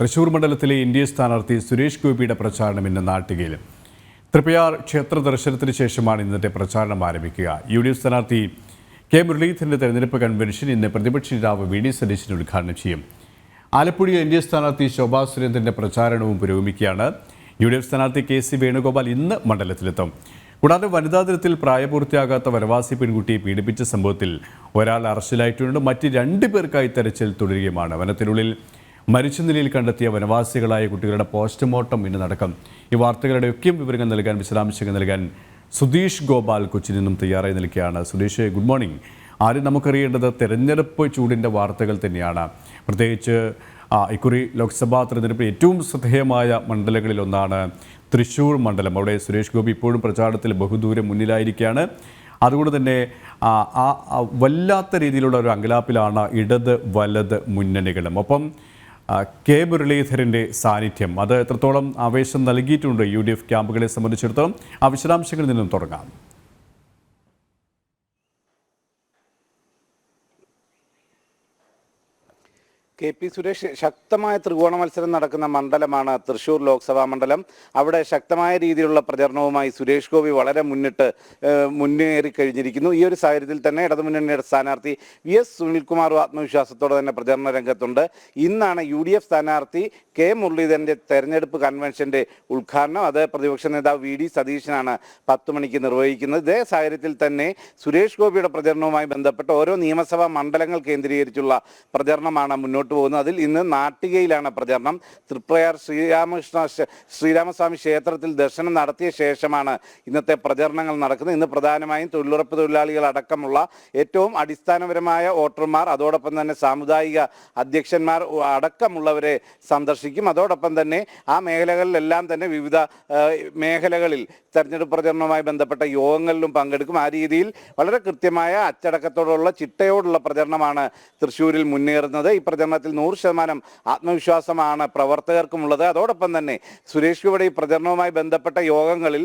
തൃശൂർ മണ്ഡലത്തിലെ എ സ്ഥാനാർത്ഥി സുരേഷ് ഗോപിയുടെ പ്രചാരണം ഇന്ന് നാട്ടികയിൽ. തൃപ്പയാർ ക്ഷേത്ര ദർശനത്തിന് ശേഷമാണ് ഇന്നത്തെ പ്രചാരണം ആരംഭിക്കുക. യു ഡി എഫ് സ്ഥാനാർത്ഥി കെ മുരളീധരന്റെ തെരഞ്ഞെടുപ്പ് കൺവെൻഷൻ ഇന്ന് പ്രതിപക്ഷ നേതാവ് വി ഡി സതീശൻ ഉദ്ഘാടനം ചെയ്യും. ആലപ്പുഴയിൽ എൻ ഡി സ്ഥാനാർത്ഥി ശോഭാ സുരേന്ദ്രന്റെ പ്രചാരണവും പുരോഗമിക്കുകയാണ്. യു ഡി എഫ് സ്ഥാനാർത്ഥി കെ സി വേണുഗോപാൽ ഇന്ന് മണ്ഡലത്തിലെത്തും. കൂടാതെ വനിതാ ദിനത്തിൽ പ്രായപൂർത്തിയാകാത്ത വനവാസി പെൺകുട്ടിയെ പീഡിപ്പിച്ച സംഭവത്തിൽ ഒരാൾ അറസ്റ്റിലായിട്ടുണ്ട്. മറ്റ് രണ്ടു പേർക്കായി തെരച്ചിൽ തുടരുകയുമാണ്. വനത്തിനുള്ളിൽ മരിച്ച നിലയിൽ കണ്ടെത്തിയ വനവാസികളായ കുട്ടികളുടെ പോസ്റ്റ്മോർട്ടം ഇന്ന് നടക്കും. ഈ വാർത്തകളുടെ ഒക്കെയും വിവരങ്ങൾ നൽകാൻ വിശദാംശങ്ങൾ നൽകാൻ സുധീഷ് ഗോപാൽ കൊച്ചിയിൽ നിന്നും തയ്യാറായി നിൽക്കുകയാണ്. Sudheesh good morning. ആദ്യം നമുക്കറിയേണ്ടത് തെരഞ്ഞെടുപ്പ് ചൂടിന്റെ വാർത്തകൾ തന്നെയാണ്. പ്രത്യേകിച്ച് ഇക്കുറി ലോക്സഭാ തെരഞ്ഞെടുപ്പിൽ ഏറ്റവും ശ്രദ്ധേയമായ മണ്ഡലങ്ങളിലൊന്നാണ് തൃശ്ശൂർ മണ്ഡലം. അവിടെ സുരേഷ് ഗോപി ഇപ്പോഴും പ്രചാരണത്തിൽ ബഹുദൂരം മുന്നിലായിരിക്കുകയാണ്. അതുകൊണ്ട് തന്നെ ആ, വല്ലാത്ത രീതിയിലുള്ള ഒരു അങ്കലാപ്പിലാണ് ഇടത് വലത് മുന്നണികളും. ഒപ്പം കെ മുരളീധരന്റെ സാന്നിധ്യം. അത് എത്രത്തോളം ആവേശം നൽകിയിട്ടുണ്ട് യു ഡി എഫ് ക്യാമ്പുകളെ സംബന്ധിച്ചിടത്തോളം? ആ വിശദാംശങ്ങളിൽ നിന്നും തുടങ്ങാം. കെ പി സുരേഷ് ശക്തമായ ത്രികോണ മത്സരം നടക്കുന്ന മണ്ഡലമാണ് തൃശൂർ ലോക്സഭാ മണ്ഡലം. അവിടെ ശക്തമായ രീതിയിലുള്ള പ്രചരണവുമായി സുരേഷ് ഗോപി വളരെ മുന്നിട്ട് മുന്നേറി കഴിഞ്ഞിരിക്കുന്നു. ഈ ഒരു സാഹചര്യത്തിൽ തന്നെ ഇടതുമുന്നണിയുടെ സ്ഥാനാർത്ഥി വി എസ് സുനിൽകുമാറും ആത്മവിശ്വാസത്തോടെ തന്നെ പ്രചരണ രംഗത്തുണ്ട്. ഇന്നാണ് യു ഡി എഫ് സ്ഥാനാർത്ഥി കെ മുരളീധരന്റെ തെരഞ്ഞെടുപ്പ് കൺവെൻഷന്റെ ഉദ്ഘാടനം. അത് പ്രതിപക്ഷ നേതാവ് വി ഡി സതീശനാണ് പത്ത് മണിക്ക് നിർവഹിക്കുന്നത്. ഇതേ സാഹചര്യത്തിൽ തന്നെ സുരേഷ് ഗോപിയുടെ പ്രചരണവുമായി ബന്ധപ്പെട്ട് ഓരോ നിയമസഭാ മണ്ഡലങ്ങൾ കേന്ദ്രീകരിച്ചുള്ള പ്രചരണമാണ് മുന്നോട്ട് പോകുന്നത്. അതിൽ ഇന്ന് നാട്ടികയിലാണ് പ്രചരണം. തൃപ്രയാർ ശ്രീരാമകൃഷ്ണ ശ്രീരാമസ്വാമി ക്ഷേത്രത്തിൽ ദർശനം നടത്തിയ ശേഷമാണ് ഇന്നത്തെ പ്രചരണങ്ങൾ നടക്കുന്നത്. ഇന്ന് പ്രധാനമായും തൊഴിലുറപ്പ് തൊഴിലാളികൾ അടക്കമുള്ള ഏറ്റവും അടിസ്ഥാനപരമായ വോട്ടർമാർ അതോടൊപ്പം തന്നെ സാമുദായിക അധ്യക്ഷന്മാർ അടക്കമുള്ളവരെ സന്ദർശിക്കും. അതോടൊപ്പം തന്നെ ആ മേഖലകളിലെല്ലാം തന്നെ വിവിധ മേഖലകളിൽ തെരഞ്ഞെടുപ്പ് പ്രചരണവുമായി ബന്ധപ്പെട്ട യോഗങ്ങളിലും പങ്കെടുക്കും. ആ രീതിയിൽ വളരെ കൃത്യമായ അച്ചടക്കത്തോടുള്ള ചിട്ടയോടുള്ള പ്രചരണമാണ് തൃശ്ശൂരിൽ മുന്നേറുന്നത്. ഈ പ്രചരണത്തിൽ നൂറ് ശതമാനം ആത്മവിശ്വാസമാണ് പ്രവർത്തകർക്കുമുള്ളത്. അതോടൊപ്പം തന്നെ സുരേഷ് ഗോപിയുടെ ഈ പ്രചരണവുമായി ബന്ധപ്പെട്ട യോഗങ്ങളിൽ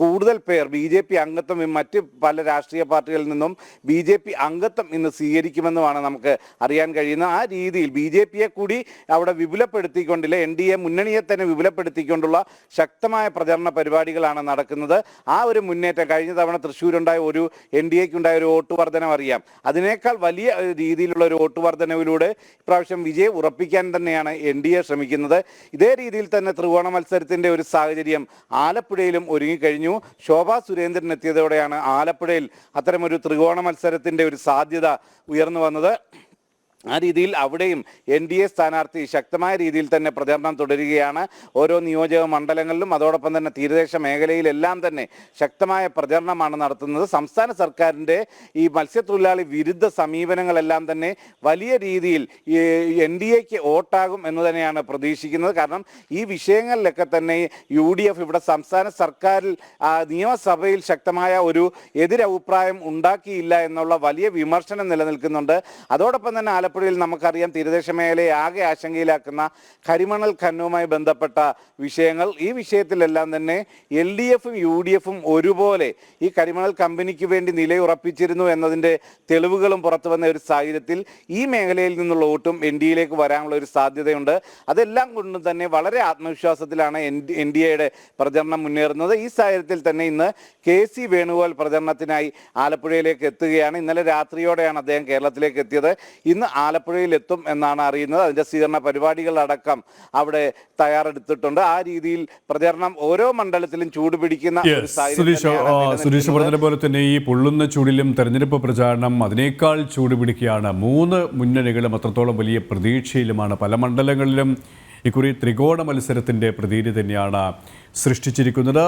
കൂടുതൽ പേർ ബി ജെ പി അംഗത്വം മറ്റ് പല രാഷ്ട്രീയ പാർട്ടികളിൽ നിന്നും ബി ജെ പി അംഗത്വം ഇന്ന് സ്വീകരിക്കുമെന്നുമാണ് നമുക്ക് അറിയാൻ കഴിയുന്നത്. ആ രീതിയിൽ ബി ജെ പിയെ കൂടി അവിടെ വിപുലപ്പെടുത്തിക്കൊണ്ടില്ല എൻ ഡി എ മുന്നണിയെ തന്നെ വിപുലപ്പെടുത്തിക്കൊണ്ടുള്ള ശക്തമായ പ്രചരണ പരിപാടികളാണ് നടക്കുന്നത്. ആ ഒരു മുന്നേറ്റം കഴിഞ്ഞ തവണ തൃശ്ശൂരുണ്ടായ ഒരു എൻ ഡി എക്കുണ്ടായ ഒരു വോട്ട് വർധനം അറിയാം അതിനേക്കാൾ വലിയ രീതിയിലുള്ള ഒരു വോട്ട് വർധനവിലൂടെ ഇപ്രാവശ്യം വിജയം ഉറപ്പിക്കാൻ തന്നെയാണ് എൻ ഡി എ ശ്രമിക്കുന്നത്. ഇതേ രീതിയിൽ തന്നെ ത്രികോണ മത്സരത്തിന്റെ ഒരു സാഹചര്യം ആലപ്പുഴയിലും ഒരുങ്ങിക്കഴിഞ്ഞു. ശോഭാ സുരേന്ദ്രൻ എത്തിയതോടെയാണ് ആലപ്പുഴയിൽ അത്തരമൊരു ത്രികോണ മത്സരത്തിന്റെ ഒരു സാധ്യത ഉയർന്നു വന്നത്. ആ രീതിയിൽ അവിടെയും എൻ ഡി എ സ്ഥാനാർത്ഥി ശക്തമായ രീതിയിൽ തന്നെ പ്രചരണം തുടരുകയാണ്. ഓരോ നിയോജക മണ്ഡലങ്ങളിലും അതോടൊപ്പം തന്നെ തീരദേശ മേഖലയിലെല്ലാം തന്നെ ശക്തമായ പ്രചരണമാണ് നടത്തുന്നത്. സംസ്ഥാന സർക്കാരിന്റെ ഈ മത്സ്യത്തൊഴിലാളി വിരുദ്ധ സമീപനങ്ങളെല്ലാം തന്നെ വലിയ രീതിയിൽ എൻ ഡി എക്ക് വോട്ടാകും എന്ന് തന്നെയാണ് പ്രതീക്ഷിക്കുന്നത്. കാരണം ഈ വിഷയങ്ങളിലൊക്കെ തന്നെ യു ഡി എഫ് ഇവിടെ സംസ്ഥാന സർക്കാരിൽ നിയമസഭയിൽ ശക്തമായ ഒരു എതിരഭിപ്രായം ഉണ്ടാക്കിയില്ല എന്നുള്ള വലിയ വിമർശനം നിലനിൽക്കുന്നുണ്ട്. അതോടൊപ്പം തന്നെ ആലപ്പുഴയിൽ നമുക്കറിയാം തീരദേശ മേഖലയെ ആകെ ആശങ്കയിലാക്കുന്ന കരിമണൽ ഖനനവുമായി ബന്ധപ്പെട്ട വിഷയങ്ങൾ. ഈ വിഷയത്തിലെല്ലാം തന്നെ എൽ ഡി എഫും യു ഡി എഫും ഒരുപോലെ ഈ കരിമണൽ കമ്പനിക്ക് വേണ്ടി നിലയുറപ്പിച്ചിരുന്നു എന്നതിന്റെ തെളിവുകളും പുറത്തു വന്ന ഒരു സാഹചര്യത്തിൽ ഈ മേഖലയിൽ നിന്നുള്ള വോട്ടും എൻ ഡി എയിലേക്ക് വരാനുള്ള ഒരു സാധ്യതയുണ്ട്. അതെല്ലാം കൊണ്ടും തന്നെ വളരെ ആത്മവിശ്വാസത്തിലാണ് എൻ ഡി എയുടെ പ്രചരണം മുന്നേറുന്നത്. ഈ സാഹചര്യത്തിൽ തന്നെ ഇന്ന് കെ സി വേണുഗോപാൽ പ്രചരണത്തിനായി ആലപ്പുഴയിലേക്ക് എത്തുകയാണ്. ഇന്നലെ രാത്രിയോടെയാണ് അദ്ദേഹം കേരളത്തിലേക്ക് എത്തിയത്. ഇന്ന് ആലപ്പുഴയിൽ എത്തും എന്നാണ് അറിയുന്നത്. അതിന്റെ സ്വീകരണ പരിപാടികളടക്കം അവിടെ തയ്യാറെടുത്തിട്ടുണ്ട്. ആ രീതിയിൽ പ്രചരണം ഓരോ മണ്ഡലത്തിലും ചൂടുപിടിക്കുന്ന സുരേഷ് പറഞ്ഞത് പോലെ തന്നെ ഈ പൊള്ളുന്ന ചൂടിലും തെരഞ്ഞെടുപ്പ് പ്രചാരണം അതിനേക്കാൾ ചൂട് പിടിക്കുകയാണ്. മൂന്ന് മുന്നണികളും അത്രത്തോളം വലിയ പ്രതീക്ഷയിലുമാണ്. പല മണ്ഡലങ്ങളിലും ഇക്കുറി ത്രികോണ മത്സരത്തിന്റെ പ്രതീതി തന്നെയാണ് സൃഷ്ടിച്ചിരിക്കുന്നത്.